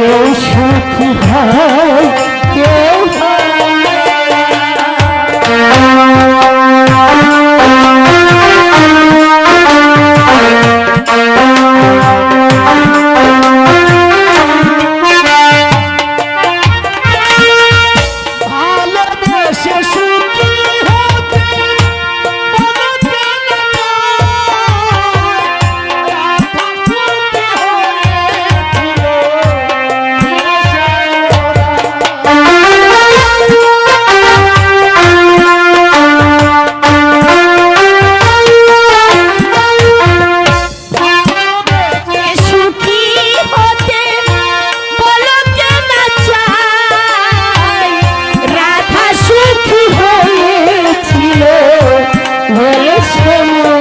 goes for বলে শোনো